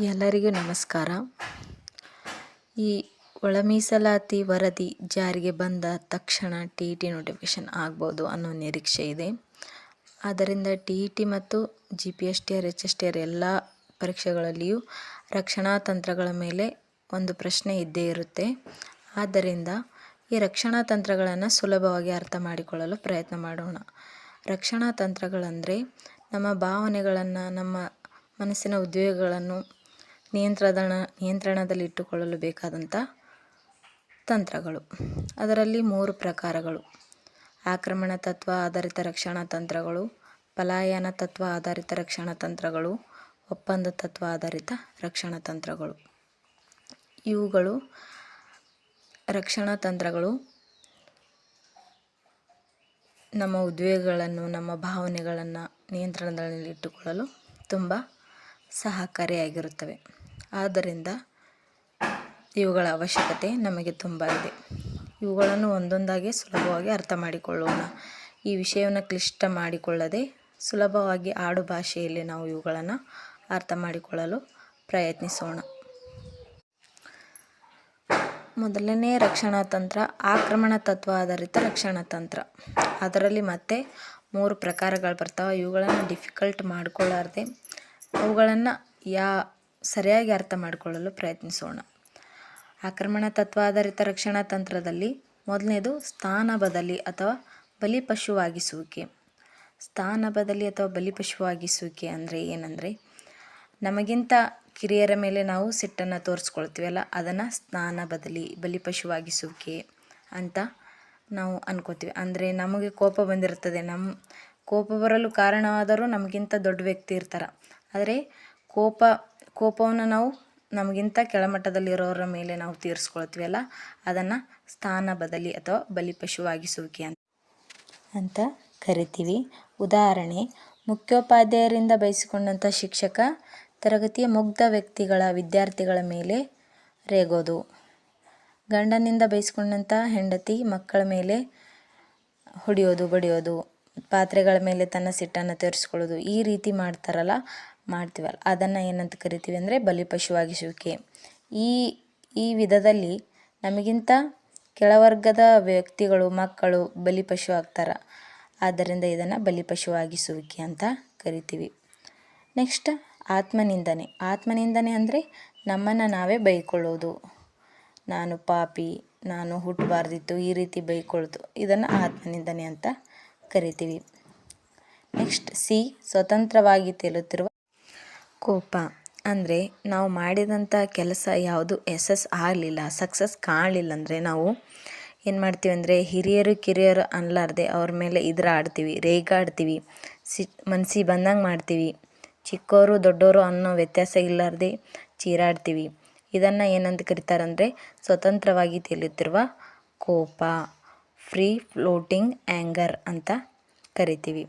ಎಲ್ಲರಿಗೂ ನಮಸ್ಕಾರ. ಈ ಒಳ ಮೀಸಲಾತಿ ವರದಿ ಜಾರಿಗೆ ಬಂದ ತಕ್ಷಣ ಟಿ ಇ ಟಿ ನೋಟಿಫಿಕೇಷನ್ ಆಗ್ಬೋದು ಅನ್ನೋ ನಿರೀಕ್ಷೆ ಇದೆ. ಆದ್ದರಿಂದ ಟಿ ಇ ಟಿ ಮತ್ತು G P S T R H S T R ಎಲ್ಲ ಪರೀಕ್ಷೆಗಳಲ್ಲಿಯೂ ರಕ್ಷಣಾ ತಂತ್ರಗಳ ಮೇಲೆ ಒಂದು ಪ್ರಶ್ನೆ ಇದ್ದೇ ಇರುತ್ತೆ. ಆದ್ದರಿಂದ ಈ ರಕ್ಷಣಾ ತಂತ್ರಗಳನ್ನು ಸುಲಭವಾಗಿ ಅರ್ಥ ಮಾಡಿಕೊಳ್ಳಲು ಪ್ರಯತ್ನ ಮಾಡೋಣ. ರಕ್ಷಣಾ ತಂತ್ರಗಳಂದರೆ ನಮ್ಮ ಭಾವನೆಗಳನ್ನು, ನಮ್ಮ ಮನಸ್ಸಿನ ಉದ್ವೇಗಗಳನ್ನು ನಿಯಂತ್ರಣ ನಿಯಂತ್ರಣದಲ್ಲಿಟ್ಟುಕೊಳ್ಳಲು ಬೇಕಾದಂಥ ತಂತ್ರಗಳು. ಅದರಲ್ಲಿ ಮೂರು ಪ್ರಕಾರಗಳು. ಆಕ್ರಮಣ ತತ್ವ ಆಧಾರಿತ ರಕ್ಷಣಾ ತಂತ್ರಗಳು, ಪಲಾಯನ ತತ್ವ ಆಧಾರಿತ ರಕ್ಷಣಾ ತಂತ್ರಗಳು, ಒಪ್ಪಂದ ತತ್ವ ಆಧಾರಿತ ರಕ್ಷಣಾ ತಂತ್ರಗಳು. ಇವುಗಳು ರಕ್ಷಣಾ ತಂತ್ರಗಳು. ನಮ್ಮ ಉದ್ವೇಗಗಳನ್ನು, ನಮ್ಮ ಭಾವನೆಗಳನ್ನು ನಿಯಂತ್ರಣದಲ್ಲಿಟ್ಟುಕೊಳ್ಳಲು ತುಂಬ ಸಹಕಾರಿಯಾಗಿರುತ್ತವೆ. ಆದ್ದರಿಂದ ಇವುಗಳ ಅವಶ್ಯಕತೆ ನಮಗೆ ತುಂಬ ಇದೆ. ಇವುಗಳನ್ನು ಒಂದೊಂದಾಗಿ ಸುಲಭವಾಗಿ ಅರ್ಥ ಮಾಡಿಕೊಳ್ಳೋಣ. ಈ ವಿಷಯವನ್ನು ಕ್ಲಿಷ್ಟ ಮಾಡಿಕೊಳ್ಳದೆ ಸುಲಭವಾಗಿ ಆಡು ಭಾಷೆಯಲ್ಲಿ ನಾವು ಇವುಗಳನ್ನು ಅರ್ಥ ಮಾಡಿಕೊಳ್ಳಲು ಪ್ರಯತ್ನಿಸೋಣ. ಮೊದಲನೇ ರಕ್ಷಣಾ ತಂತ್ರ, ಆಕ್ರಮಣ ತತ್ವ ಆಧಾರಿತ ರಕ್ಷಣಾ ತಂತ್ರ. ಅದರಲ್ಲಿ ಮತ್ತೆ ಮೂರು ಪ್ರಕಾರಗಳು ಬರ್ತಾವೆ. ಇವುಗಳನ್ನು ಡಿಫಿಕಲ್ಟ್ ಮಾಡಿಕೊಳ್ಳಾರ್ದೆ, ಅವುಗಳನ್ನು ಯಾ ಸರಿಯಾಗಿ ಅರ್ಥ ಮಾಡಿಕೊಳ್ಳಲು ಪ್ರಯತ್ನಿಸೋಣ. ಆಕ್ರಮಣ ತತ್ವ ಆಧಾರಿತ ರಕ್ಷಣಾ ತಂತ್ರದಲ್ಲಿ ಮೊದಲನೇದು ಸ್ಥಾನ ಬದಲಿ ಅಥವಾ ಬಲಿಪಶುವಾಗಿಸುವಿಕೆ ಸ್ಥಾನ ಬದಲಿ ಅಥವಾ ಬಲಿಪಶುವಾಗಿಸುವಿಕೆ ಅಂದರೆ ಏನಂದರೆ, ನಮಗಿಂತ ಕಿರಿಯರ ಮೇಲೆ ನಾವು ಸಿಟ್ಟನ್ನು ತೋರಿಸ್ಕೊಳ್ತೀವಲ್ಲ ಅದನ್ನು ಸ್ನಾನ ಬದಲಿ ಬಲಿಪಶುವಾಗಿಸುವಿಕೆ ಅಂತ ನಾವು ಅನ್ಕೋತೀವಿ. ಅಂದರೆ ನಮಗೆ ಕೋಪ ಬಂದಿರ್ತದೆ ನಮ್ಮ ಕೋಪ ಬರಲು ಕಾರಣವಾದರೂ ನಮಗಿಂತ ದೊಡ್ಡ ವ್ಯಕ್ತಿ ಇರ್ತಾರೆ. ಆದರೆ ಕೋಪ ಕೋಪವನ್ನು ನಾವು ನಮಗಿಂತ ಕೆಳಮಟ್ಟದಲ್ಲಿರೋರ ಮೇಲೆ ನಾವು ತೀರಿಸ್ಕೊಳ್ತೀವಲ್ಲ ಅದನ್ನು ಸ್ಥಾನ ಬದಲಿ ಅಥವಾ ಬಲಿಪಶುವಾಗಿಸುವಿಕೆ ಅಂತ. ಅಂತ ಕರಿತೀವಿ. ಉದಾಹರಣೆ, ಮುಖ್ಯೋಪಾಧ್ಯಾಯರಿಂದ ಬಯಸಿಕೊಂಡಂಥ ಶಿಕ್ಷಕ ತರಗತಿಯ ಮುಗ್ಧ ವ್ಯಕ್ತಿಗಳ ವಿದ್ಯಾರ್ಥಿಗಳ ಮೇಲೆ ರೇಗೋದು. ಗಂಡನಿಂದ ಬಯಸಿಕೊಂಡಂಥ ಹೆಂಡತಿ ಮಕ್ಕಳ ಮೇಲೆ ಹೊಡೆಯೋದು, ಬಡಿಯೋದು, ಪಾತ್ರೆಗಳ ಮೇಲೆ ತನ್ನ ಸಿಟ್ಟನ್ನು ತೋರಿಸ್ಕೊಳ್ಳೋದು. ಈ ರೀತಿ ಮಾಡ್ತಾರಲ್ಲ ಮಾಡ್ತೀವಲ್ಲ, ಅದನ್ನು ಏನಂತ ಕರಿತೀವಿ ಅಂದರೆ ಬಲಿಪಶುವಾಗಿಸುವಿಕೆ ಈ ಈ ವಿಧದಲ್ಲಿ ನಮಗಿಂತ ಕೆಳವರ್ಗದ ವ್ಯಕ್ತಿಗಳು, ಮಕ್ಕಳು ಬಲಿಪಶು ಆಗ್ತಾರೆ. ಆದ್ದರಿಂದ ಇದನ್ನು ಬಲಿಪಶುವಾಗಿಸುವಿಕೆ ಅಂತ ಕರಿತೀವಿ. ನೆಕ್ಸ್ಟ್, ಆತ್ಮನಿಂದನೆ. ಆತ್ಮನಿಂದನೆ ಅಂದರೆ ನಮ್ಮನ್ನು ನಾವೇ ಬೈಕೊಳ್ಳೋದು. ನಾನು ಪಾಪಿ, ನಾನು ಹುಟ್ಟಬಾರ್ದಿತ್ತು ಈ ರೀತಿ ಬೈಕೊಳ್ಳೋದು. ಇದನ್ನು ಆತ್ಮನಿಂದನೆ ಅಂತ ಕರಿತೀವಿ. ನೆಕ್ಸ್ಟ್, ಸಿ, ಸ್ವತಂತ್ರವಾಗಿ ತೇಲುತ್ತಿರುವ ಕೋಪ. ಅಂದರೆ ನಾವು ಮಾಡಿದಂಥ ಕೆಲಸ ಯಾವುದು ಯಶಸ್ಸು ಆಗಲಿಲ್ಲ, ಸಕ್ಸಸ್ ಕಾಣಲಿಲ್ಲ ಅಂದರೆ ನಾವು ಏನು ಮಾಡ್ತೀವಿ ಅಂದರೆ ಹಿರಿಯರು ಕಿರಿಯರು ಅನ್ನಲಾರ್ದೆ ಅವ್ರ ಮೇಲೆ ಇದ್ರಾಡ್ತೀವಿ, ರೇಗಾಡ್ತೀವಿ, ಸಿ ಮನ್ಸಿಗೆ ಬಂದಂಗೆ ಮಾಡ್ತೀವಿ. ಚಿಕ್ಕವರು ದೊಡ್ಡವರು ಅನ್ನೋ ವ್ಯತ್ಯಾಸ ಇಲ್ಲಾರ್ದೆ ಚೀರಾಡ್ತೀವಿ. ಇದನ್ನು ಏನಂತ ಕರೀತಾರಂದರೆ ಸ್ವತಂತ್ರವಾಗಿ ತಿಳಿಯುತ್ತಿರುವ ಕೋಪ, ಫ್ರೀ ಫ್ಲೋಟಿಂಗ್ ಆ್ಯಂಗರ್ ಅಂತ ಕರಿತೀವಿ.